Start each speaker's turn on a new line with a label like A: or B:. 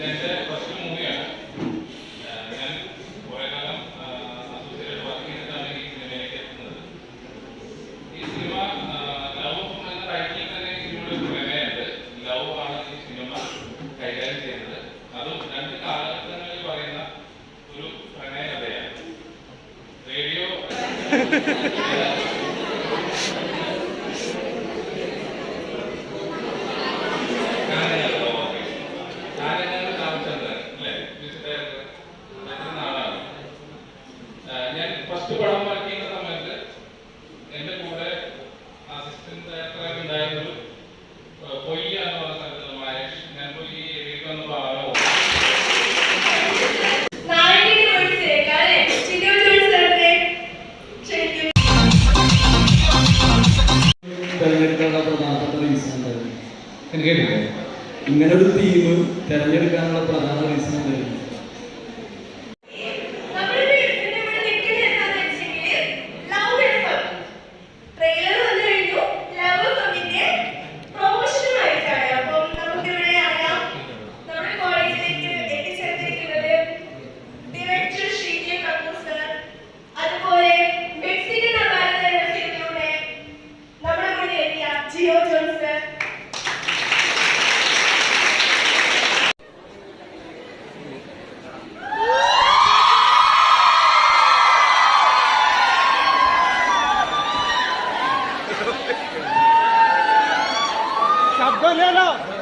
A: ഇതെന്റെ ഫസ്റ്റ് മൂവിയാണ് ഞാൻ കുറേ കാലം അസോസിയേറ്റ് വർക്ക് ചെയ്തിട്ടാണ് ഈ സിനിമയിലേക്ക് എത്തുന്നത്. ഈ സിനിമ ലവ് എന്ന ടൈറ്റിൽ ലവ് ആണ് ഈ സിനിമ കൈകാര്യം രണ്ട് കാലഘട്ടങ്ങളിൽ പറയുന്ന ഒരു പ്രണയ റേഡിയോ. എന്തായിരുന്നു
B: ഇങ്ങനെ ഒരു തീം തിരഞ്ഞെടുക്കാനുള്ള പ്രധാന റീസൺ എന്തായിരുന്നു?
C: Thank. Galera!